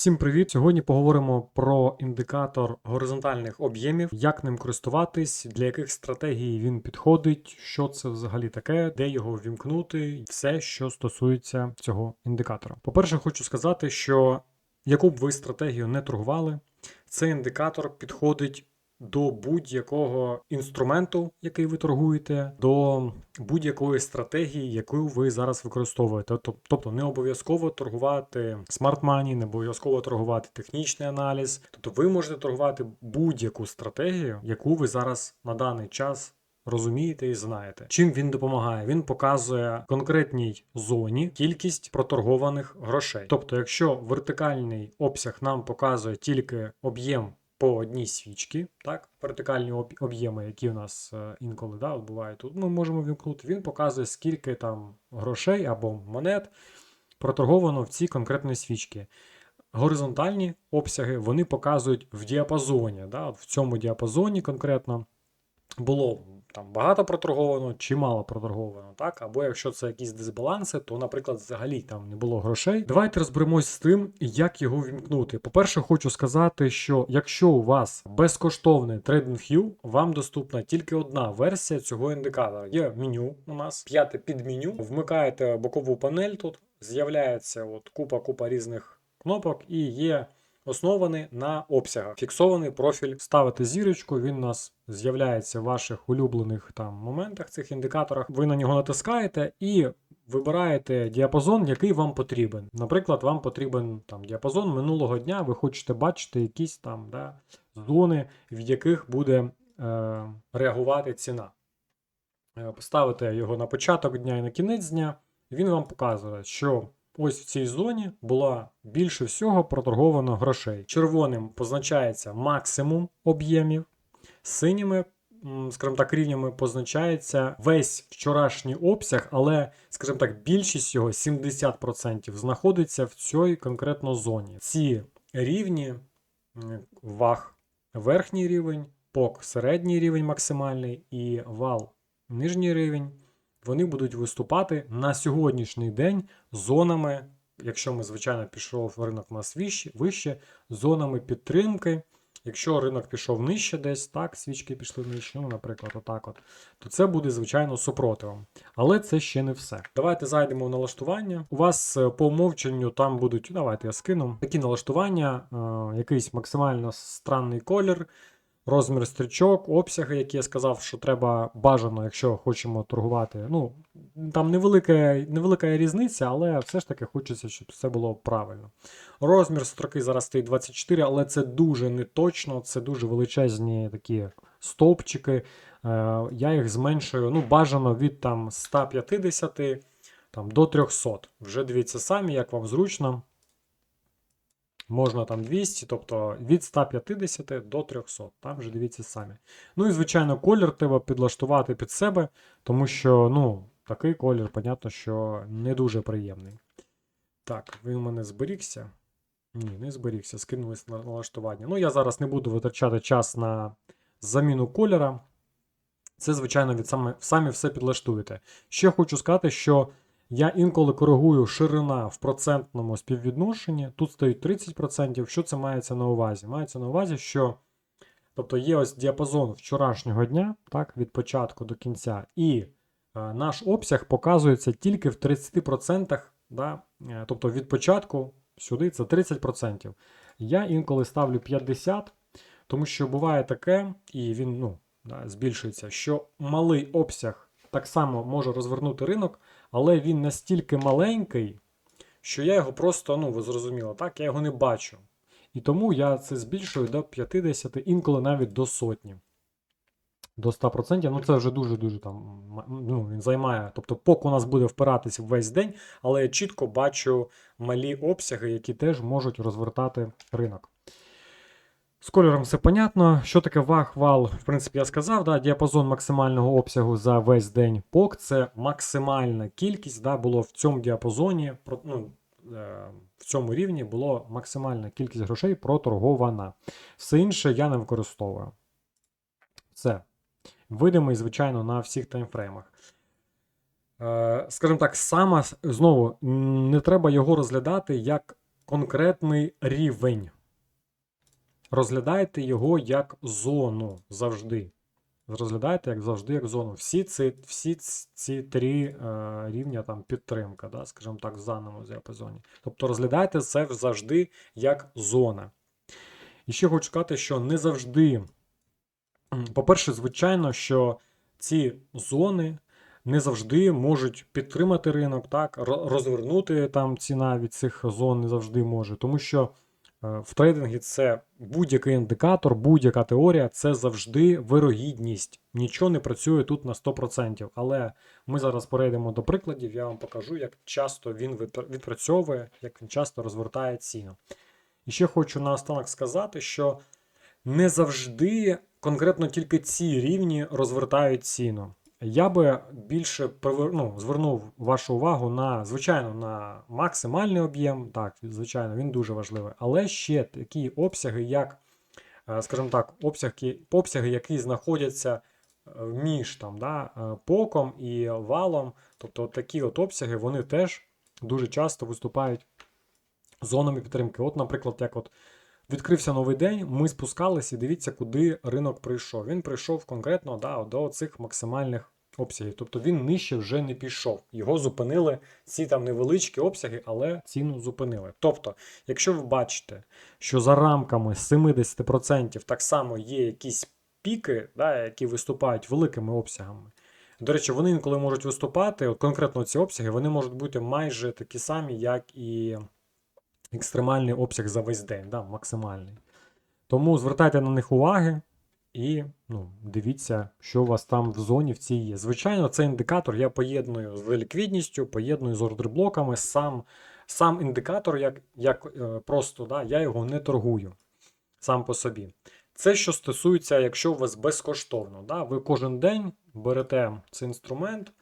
Всім привіт! Сьогодні поговоримо про індикатор горизонтальних об'ємів, як ним користуватись, для яких стратегій він підходить, що це взагалі таке, де його вімкнути, все, що стосується цього індикатора. По-перше, хочу сказати, що яку б ви стратегію не торгували, цей індикатор підходить до будь-якого інструменту, який ви торгуєте, до будь-якої стратегії, яку ви зараз використовуєте. Тобто не обов'язково торгувати smart money, не обов'язково торгувати технічний аналіз. Тобто ви можете торгувати будь-яку стратегію, яку ви зараз на даний час. Розумієте і знаєте, чим він допомагає? Він показує конкретній зоні кількість проторгованих грошей. Тобто, якщо вертикальний обсяг нам показує тільки об'єм по одній свічці, так, вертикальні об'єми, які у нас е, інколи да, бувають тут, ми можемо вімкнути. Він показує, скільки там грошей або монет проторговано в цій конкретній свічці. Горизонтальні обсяги вони показують в діапазоні. Да, в цьому діапазоні конкретно було там багато проторговано чи мало проторговано, так? Або якщо це якісь дисбаланси, то, наприклад, взагалі там не було грошей. Давайте розберемось з тим, як його вімкнути. По-перше, хочу сказати, що якщо у вас безкоштовний TradingView, вам доступна тільки одна версія цього індикатора. Є меню у нас, п'яте підменю. Вмикаєте бокову панель тут, з'являється от купа-купа різних кнопок і є оснований на обсягах. Фіксований профіль. Ставите зірочку, він у нас з'являється в ваших улюблених там моментах, цих індикаторах. Ви на нього натискаєте і вибираєте діапазон, який вам потрібен. Наприклад, вам потрібен там діапазон минулого дня, ви хочете бачити якісь там да, зони, в яких буде е, реагувати ціна. Е, Поставите його на початок дня і на кінець дня, він вам показує, що ось в цій зоні була більше всього проторговано грошей. Червоним позначається максимум об'ємів, синіми, скажімо так, рівнями позначається весь вчорашній обсяг, але, скажімо так, більшість його 70% знаходиться в цій конкретно зоні. Ці рівні ваг верхній рівень, пок середній рівень максимальний і вал нижній рівень вони будуть виступати на сьогоднішній день зонами, якщо ми, звичайно, пішов ринок у нас вище, зонами підтримки. Якщо ринок пішов нижче десь, так, свічки пішли нижче, ну, наприклад, отак от, то це буде, звичайно, супротивом. Але це ще не все. Давайте зайдемо в налаштування. У вас е, по умовченню там будуть, давайте я скину, такі налаштування, е, якийсь максимально странний колір, розмір стрічок, обсяги, які я сказав, що треба бажано, якщо хочемо торгувати. Ну, там невелика, невелика різниця, але все ж таки хочеться, щоб все було правильно. Розмір строки зараз стоїть 24, але це дуже неточно, це дуже величезні такі стовпчики. Е, я їх зменшую, ну, бажано від там 150 там, до 300. Вже дивіться самі, як вам зручно. Можна там 200, тобто від 150 до 300. Там вже дивіться самі. Ну і, звичайно, колір треба підлаштувати під себе, тому що, ну, такий колір, понятно, що не дуже приємний. Так, він у мене зберігся. Ні, не зберігся, скинулись на налаштування. Ну, я зараз не буду витрачати час на заміну кольора. Це, звичайно, від саме, самі все підлаштуєте. Ще хочу сказати, що я інколи коригую ширина в процентному співвідношенні. Тут стоїть 30%. Що це мається на увазі? Мається на увазі, що тобто є ось діапазон вчорашнього дня, так, від початку до кінця, і е, наш обсяг показується тільки в 30%. Да? Е, тобто від початку сюди це 30%. Я інколи ставлю 50%, тому що буває таке, і він ну, да, збільшується, що малий обсяг так само може розвернути ринок, але він настільки маленький, що я його просто, ну ви зрозуміли, так, я його не бачу. І тому я це збільшую до 50, інколи навіть до сотні. До 100%, ну це вже дуже-дуже там. Ну, він займає. Тобто, поки у нас буде впиратися весь день, але я чітко бачу малі обсяги, які теж можуть розвертати ринок. З кольором все понятно. Що таке ваг, вал, в принципі, я сказав, да, діапазон максимального обсягу за весь день пок це максимальна кількість, да, було в цьому діапазоні, ну, е, в цьому рівні було максимальна кількість грошей проторгована. Все інше я не використовую. Це видимий, звичайно, на всіх таймфреймах. Е, скажімо так, саме знову не треба його розглядати як конкретний рівень. Розглядайте його як зону завжди. Розглядайте як завжди, як зону. Всі ці, всі ці три е, рівня там підтримка, да, скажімо так, в даному діапазоні. Тобто розглядайте це завжди як зона. І ще хочу сказати, що не завжди. По-перше, звичайно, що ці зони не завжди можуть підтримати ринок, так, розвернути там ціна від цих зон не завжди може. Тому що в трейдингі це будь-який індикатор, будь-яка теорія це завжди вирогідність. Нічого не працює тут на 100%. Але ми зараз перейдемо до прикладів, я вам покажу, як часто він відпрацьовує, як він часто розвертає ціну. І ще хочу наостанок сказати, що не завжди конкретно тільки ці рівні розвертають ціну. Я би більше ну, звернув вашу увагу на, звичайно, на максимальний об'єм. Так, звичайно, він дуже важливий. Але ще такі обсяги, як, е, скажімо так, обсяги, обсяги які знаходяться е, між там, да, е, поком і валом. Тобто от такі от обсяги, вони теж дуже часто виступають зонами підтримки. От, наприклад, як от відкрився новий день, ми спускалися і дивіться, куди ринок прийшов. Він прийшов конкретно да, до цих максимальних обсягів. Тобто він нижче вже не пішов. Його зупинили ці там невеличкі обсяги, але ціну зупинили. Тобто, якщо ви бачите, що за рамками 70% так само є якісь піки, да, які виступають великими обсягами. До речі, вони інколи можуть виступати, от конкретно ці обсяги, вони можуть бути майже такі самі, як і екстремальний обсяг за весь день, да, максимальний. Тому звертайте на них уваги і ну, дивіться, що у вас там в зоні в цій є. Звичайно, цей індикатор я поєдную з ліквідністю, поєдную з ордерблоками. Сам, сам індикатор, як, як е, просто да, я його не торгую сам по собі. Це що стосується, якщо у вас безкоштовно. Да? Ви кожен день берете цей інструмент,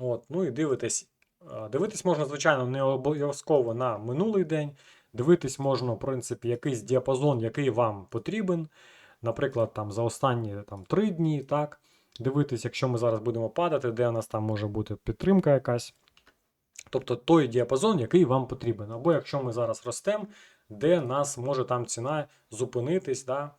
от, ну і дивитесь. Е, Дивитись можна, звичайно, не обов'язково на минулий день. Дивитись можна, в принципі, якийсь діапазон, який вам потрібен. Наприклад, там за останні там, 3 дні, так. Дивитись, якщо ми зараз будемо падати, де у нас там може бути підтримка якась. Тобто той діапазон, який вам потрібен. Або якщо ми зараз ростемо, де нас може там ціна зупинитись, да?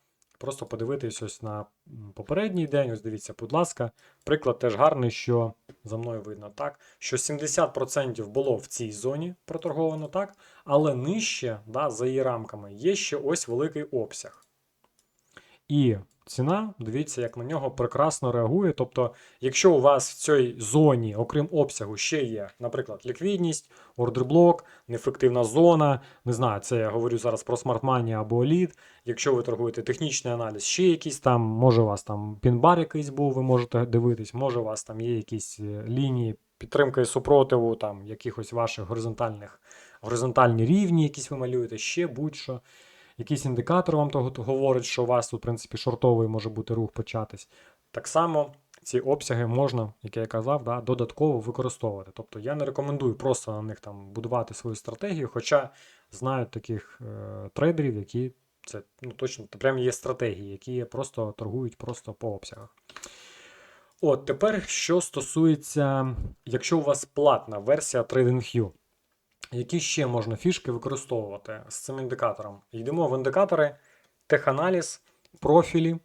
Просто подивитись ось на попередній день. Ось дивіться, будь ласка. Приклад теж гарний, що за мною видно так, що 70% було в цій зоні проторговано так, але нижче, да, за її рамками, є ще ось великий обсяг. І ціна, дивіться, як на нього прекрасно реагує. Тобто, якщо у вас в цій зоні, окрім обсягу, ще є, наприклад, ліквідність, ордерблок, неефективна зона, не знаю, це я говорю зараз про Money або Elite. Якщо ви торгуєте технічний аналіз, ще якісь там, може у вас там пінбар якийсь був, ви можете дивитись, може у вас там є якісь е, лінії підтримки супротиву, там якихось ваших горизонтальних горизонтальні рівні, якісь ви малюєте, ще будь-що. Якийсь індикатор вам того говорить, що у вас в принципі, шортовий може бути рух початись. Так само ці обсяги можна, як я казав, да, додатково використовувати. Тобто я не рекомендую просто на них там будувати свою стратегію, хоча знаю таких е, трейдерів, які це ну, точно прям є стратегії, які просто торгують просто по обсягах. От тепер, що стосується, якщо у вас платна версія TradingView, які ще можна фішки використовувати з цим індикатором? Йдемо в індикатори, теханаліз, профілі.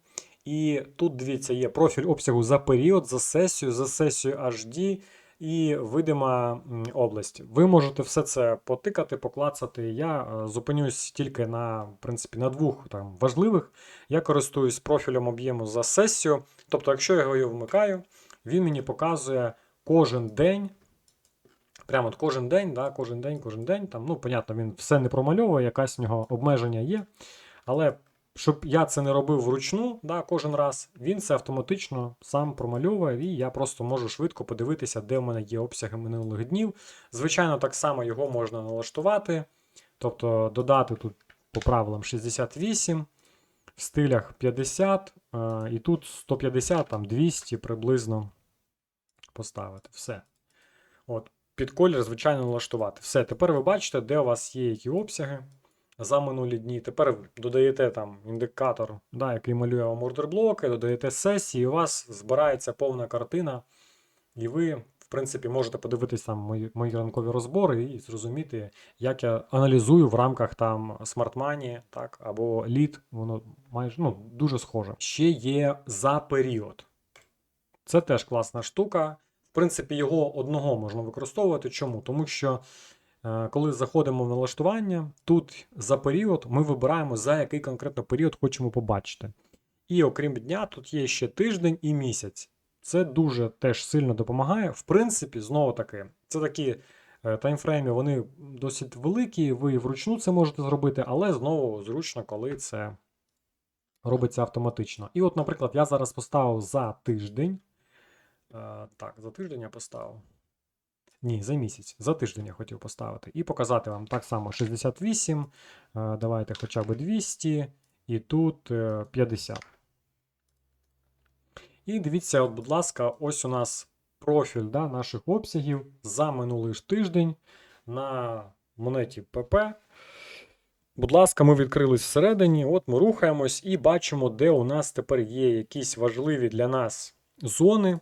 І тут, дивіться, є профіль обсягу за період, за сесію, за сесію HD і видима область. Ви можете все це потикати, поклацати. Я е, зупинюсь тільки на, в принципі, на двох там, важливих. Я користуюсь профілем об'єму за сесію. Тобто, якщо я його вмикаю, він мені показує кожен день. Прямо от кожен день, да, кожен день, кожен день. Там, ну, понятно, він все не промальовує, якась в нього обмеження є. Але щоб я це не робив вручну да, кожен раз, він це автоматично сам промальовує, і я просто можу швидко подивитися, де в мене є обсяги минулих днів. Звичайно, так само його можна налаштувати. Тобто додати тут по правилам 68, в стилях 50, е, і тут 150, там 200 приблизно поставити. Все. От, під колір, звичайно, налаштувати. Все, тепер ви бачите, де у вас є які обсяги за минулі дні. Тепер додаєте там індикатор, да, який малює вам ордерблоки, додаєте сесії, і у вас збирається повна картина, і ви, в принципі, можете подивитись там мої, мої ранкові розбори і зрозуміти, як я аналізую в рамках там Smart Money, так, або Lead, воно майже ну, дуже схоже. Ще є за період. Це теж класна штука. В принципі, його одного можна використовувати. Чому? Тому що е, коли заходимо в налаштування, тут за період ми вибираємо, за який конкретно період хочемо побачити. І окрім дня, тут є ще тиждень і місяць. Це дуже теж сильно допомагає. В принципі, знову таки, це такі е, таймфрейми, вони досить великі, ви вручну це можете зробити, але знову зручно, коли це робиться автоматично. І от, наприклад, я зараз поставив за тиждень. Е, Так, за тиждень я поставив. Ні, за місяць. За тиждень я хотів поставити. І показати вам так само 68. е, Давайте хоча б 200. І тут е, 50. І дивіться, от, будь ласка, ось у нас профіль да, наших обсягів за минулий ж тиждень на монеті ПП. Будь ласка, ми відкрились всередині. От ми рухаємось і бачимо, де у нас тепер є якісь важливі для нас зони,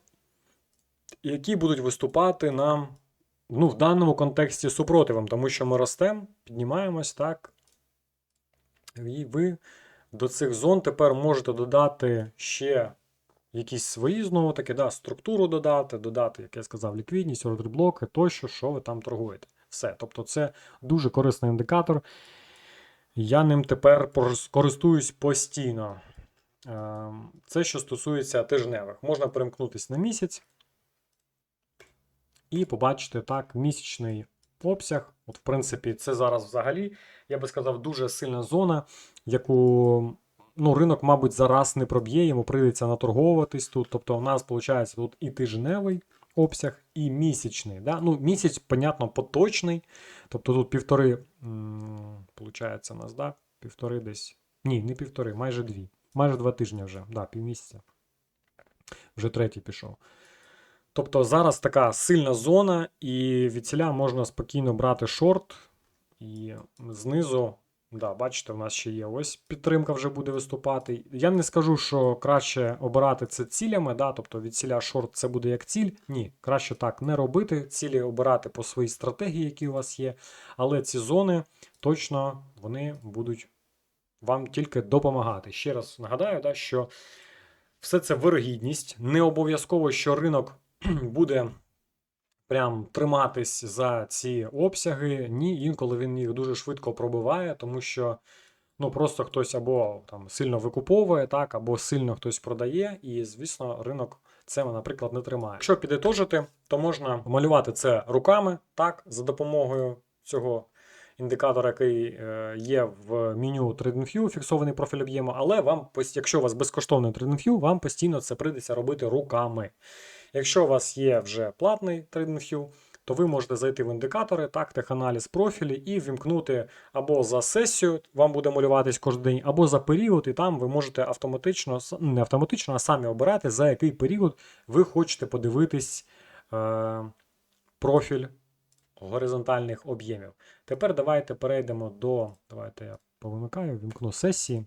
які будуть виступати нам ну, в даному контексті супротивом, тому що ми ростемо, піднімаємось, так. І ви до цих зон тепер можете додати ще якісь свої знову таки, да, структуру додати, додати, як я сказав, ліквідність, ордерблоки, тощо, що ви там торгуєте. Все. Тобто, це дуже корисний індикатор. Я ним тепер користуюсь постійно. Ем, Це що стосується тижневих. Можна перемкнутися на місяць і побачити так місячний обсяг. От, в принципі, це зараз взагалі, я би сказав, дуже сильна зона, яку ну, ринок, мабуть, зараз не проб'є, йому прийдеться наторговуватись тут. Тобто, у нас виходить тут і тижневий обсяг, і місячний. Да? Ну, місяць, понятно, поточний. Тобто тут півтори, м, получається, у нас, да? півтори десь. Ні, не півтори, майже дві. Майже два тижні вже, да, півмісяця. Вже третій пішов. Тобто зараз така сильна зона, і від ціля можна спокійно брати шорт. І знизу, да, бачите, у нас ще є ось підтримка вже буде виступати. Я не скажу, що краще обирати це цілями, да, тобто від ціля шорт це буде як ціль. Ні, краще так не робити. Цілі обирати по своїй стратегії, які у вас є. Але ці зони точно вони будуть вам тільки допомагати. Ще раз нагадаю, да, що все це вирогідність. Не обов'язково, що ринок буде прям триматись за ці обсяги. Ні, інколи він їх дуже швидко пробиває, тому що ну, просто хтось або там сильно викуповує, так, або сильно хтось продає, і, звісно, ринок це, наприклад, не тримає. Якщо підітожити, то можна малювати це руками, так, за допомогою цього індикатор, який е, є в меню TradingView, фіксований профіль об'єму, але вам, якщо у вас безкоштовний TradingView, вам постійно це прийдеться робити руками. Якщо у вас є вже платний TradingView, то ви можете зайти в індикатори, так, теханаліз профілі і вімкнути або за сесію, вам буде малюватись кожен день, або за період, і там ви можете автоматично, не автоматично, а самі обирати, за який період ви хочете подивитись е, профіль горизонтальних об'ємів. Тепер давайте перейдемо до. Давайте я повимикаю, вімкну сесії.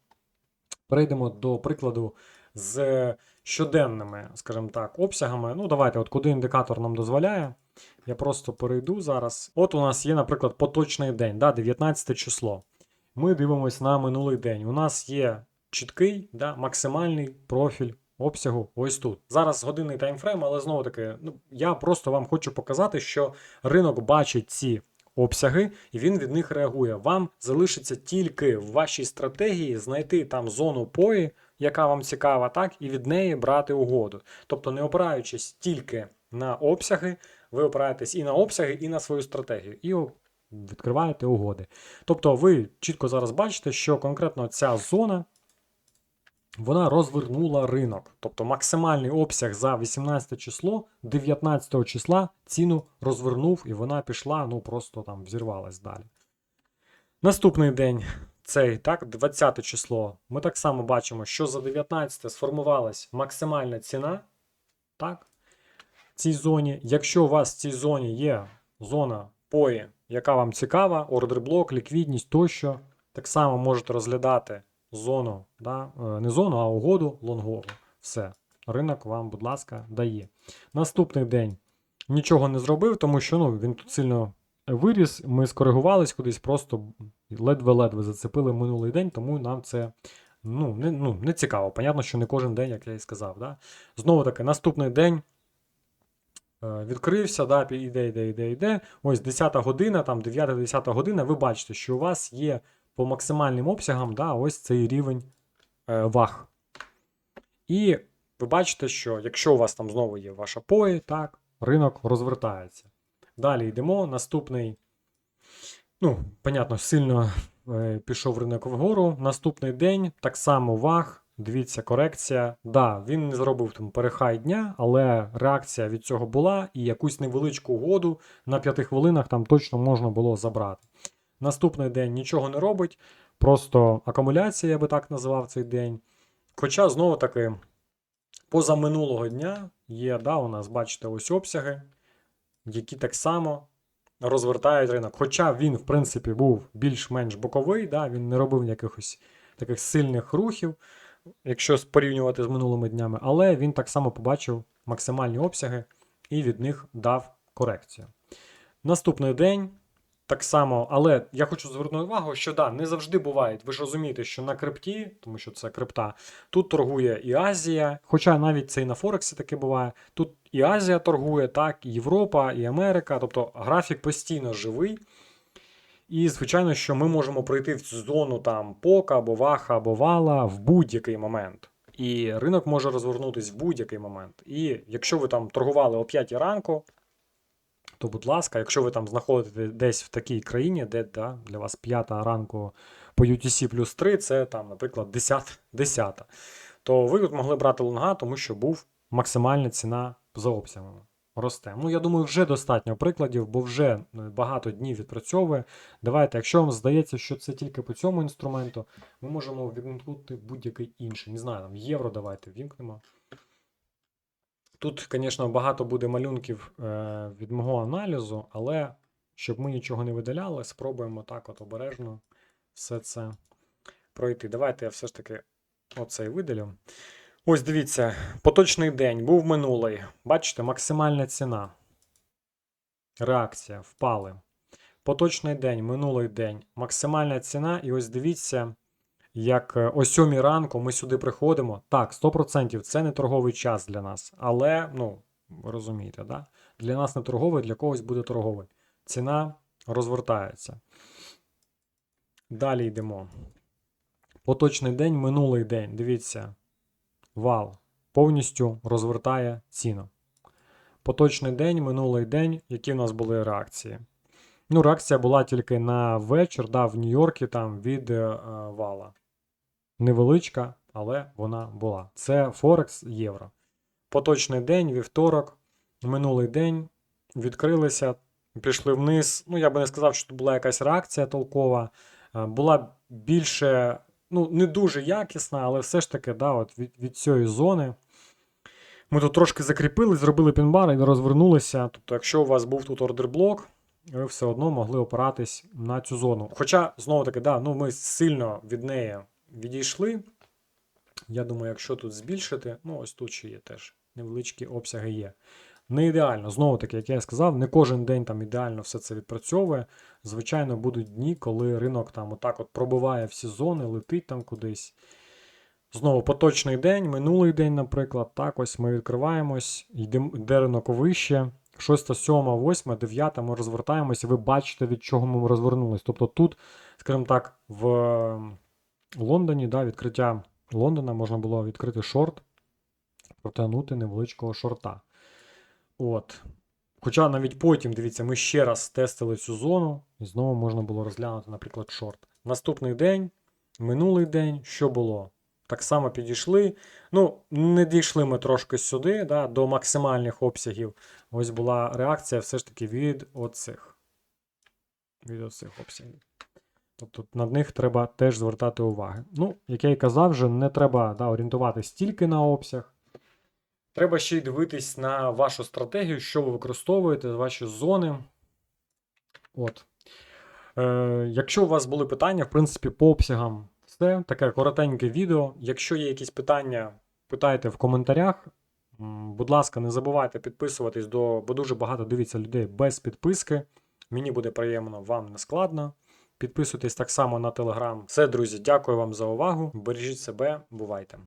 Перейдемо до прикладу з щоденними, скажімо так, обсягами. Ну, давайте, от куди індикатор нам дозволяє. Я просто перейду зараз. От у нас є, наприклад, поточний день, да, 19 число. Ми дивимося на минулий день. У нас є чіткий, да, максимальний профіль обсягу ось тут. Зараз годинний таймфрейм, але знову таки, ну, я просто вам хочу показати, що ринок бачить ці обсяги, і він від них реагує. Вам залишиться тільки в вашій стратегії знайти там зону пої, яка вам цікава, так, і від неї брати угоду. Тобто, не опираючись тільки на обсяги, ви опираєтесь і на обсяги, і на свою стратегію. І відкриваєте угоди. Тобто, ви чітко зараз бачите, що конкретно ця зона. Вона розвернула ринок. Тобто максимальний обсяг за 18 число, 19 числа ціну розвернув і вона пішла, ну просто там взірвалась далі. Наступний день, цей так, 20 число. Ми так само бачимо, що за 19 сформувалась максимальна ціна. Так, в цій зоні. Якщо у вас в цій зоні є зона пої, яка вам цікава, ордерблок, ліквідність тощо, так само можете розглядати зону, да? е, не зону, а угоду лонгову. Все. Ринок вам, будь ласка, дає. Наступний день нічого не зробив, тому що ну, він тут сильно виріс. Ми скоригувались кудись, просто ледве-ледве зацепили минулий день, тому нам це ну, не, ну, не цікаво. Понятно, що не кожен день, як я і сказав. Да? Знову таки, наступний день. е, Відкрився, да, іде, іде, іде, іде. Ось 10 година, там 9-10 година, ви бачите, що у вас є по максимальним обсягам, да, ось цей рівень е, ваг. І ви бачите, що якщо у вас там знову є ваша пої, так, ринок розвертається. Далі йдемо. Наступний, ну, понятно, сильно е, пішов ринок вгору. Наступний день так само ваг. Дивіться, корекція. Да, він не зробив там перехай дня, але реакція від цього була, і якусь невеличку угоду на 5 хвилинах там точно можна було забрати. Наступний день нічого не робить, просто акумуляція, я би так називав цей день. Хоча, знову таки, поза минулого дня є, да, у нас, бачите, ось обсяги, які так само розвертають ринок. Хоча він, в принципі, був більш-менш боковий, да, він не робив якихось таких сильних рухів, якщо порівнювати з минулими днями, але він так само побачив максимальні обсяги і від них дав корекцію. Наступний день. Так само, але я хочу звернути увагу, що да, не завжди буває. Ви ж розумієте, що на крипті, тому що це крипта, тут торгує і Азія, хоча навіть це і на Форексі таке буває. Тут і Азія торгує, так, і Європа, і Америка. Тобто графік постійно живий. І, звичайно, що ми можемо пройти в цю зону там пока або ваха, або вала в будь-який момент. І ринок може розвернутися в будь-який момент. І якщо ви там торгували о 5 ранку, то, будь ласка, якщо ви там знаходите десь в такій країні, де да, для вас п'ята ранку по UTC плюс 3, це там, наприклад, 10, 10, то ви от могли брати лонга, тому що був максимальна ціна за обсягами. Росте. Ну, я думаю, вже достатньо прикладів, бо вже е, багато днів відпрацьовує. Давайте, якщо вам здається, що це тільки по цьому інструменту, ми можемо ввімкнути будь-який інший. Не знаю, там євро давайте ввімкнемо. Тут, звісно, багато буде малюнків е, від мого аналізу, але щоб ми нічого не видаляли, спробуємо так от обережно все це пройти. Давайте я все ж таки оцей видалю. Ось дивіться, поточний день був минулий. Бачите, максимальна ціна. Реакція, впали. Поточний день, минулий день, максимальна ціна. І ось дивіться, як е, о 7 ранку ми сюди приходимо. Так, 100% це не торговий час для нас. Але, ну, розумієте, да? для нас не торговий, для когось буде торговий. Ціна розвертається. Далі йдемо. Поточний день, минулий день. Дивіться, вал повністю розвертає ціну. Поточний день, минулий день, які в нас були реакції? Ну, реакція була тільки на вечір, да, в Нью-Йоркі там від е, вала. Невеличка, але вона була. Це Форекс євро. Поточний день, вівторок, минулий день відкрилися, пішли вниз. Ну, я би не сказав, що тут була якась реакція толкова. Е, Була більше, ну, не дуже якісна, але все ж таки, да, от від, від цієї зони. Ми тут трошки закріпили, зробили пінбар і розвернулися. Тобто, якщо у вас був тут ордерблок, ви все одно могли опиратись на цю зону. Хоча, знову таки, да, ну ми сильно від неї відійшли. Я думаю, якщо тут збільшити, ну ось тут ще є теж невеличкі обсяги є. Не ідеально, знову таки, як я сказав, не кожен день там ідеально все це відпрацьовує. Звичайно, будуть дні, коли ринок там отак от пробиває всі зони, летить там кудись. Знову поточний день, минулий день, наприклад, так ось ми відкриваємось, йдемо йде ринок вище. 6, 7, 8, 9 ми розвертаємося, ви бачите, від чого ми розвернулись. Тобто тут, скажімо так, в Лондоні, да, відкриття Лондона можна було відкрити шорт, протягнути невеличкого шорта. От. Хоча навіть потім, дивіться, ми ще раз тестили цю зону, і знову можна було розглянути, наприклад, шорт. Наступний день, минулий день, що було? Так само підійшли. Ну, не дійшли ми трошки сюди, да, до максимальних обсягів. Ось була реакція все ж таки від оцих. Від оцих обсягів. Тобто над них треба теж звертати уваги. Ну, як я і казав, вже не треба да, орієнтуватись тільки на обсяг. Треба ще й дивитись на вашу стратегію, що ви використовуєте, ваші зони. От. Е, якщо у вас були питання, в принципі, по обсягам, все. Таке коротеньке відео. Якщо є якісь питання, питайте в коментарях. Будь ласка, не забувайте підписуватись до, бо дуже багато дивиться людей без підписки. Мені буде приємно, вам не складно. Підписуйтесь так само на телеграм. Все, друзі, дякую вам за увагу. Бережіть себе, бувайте.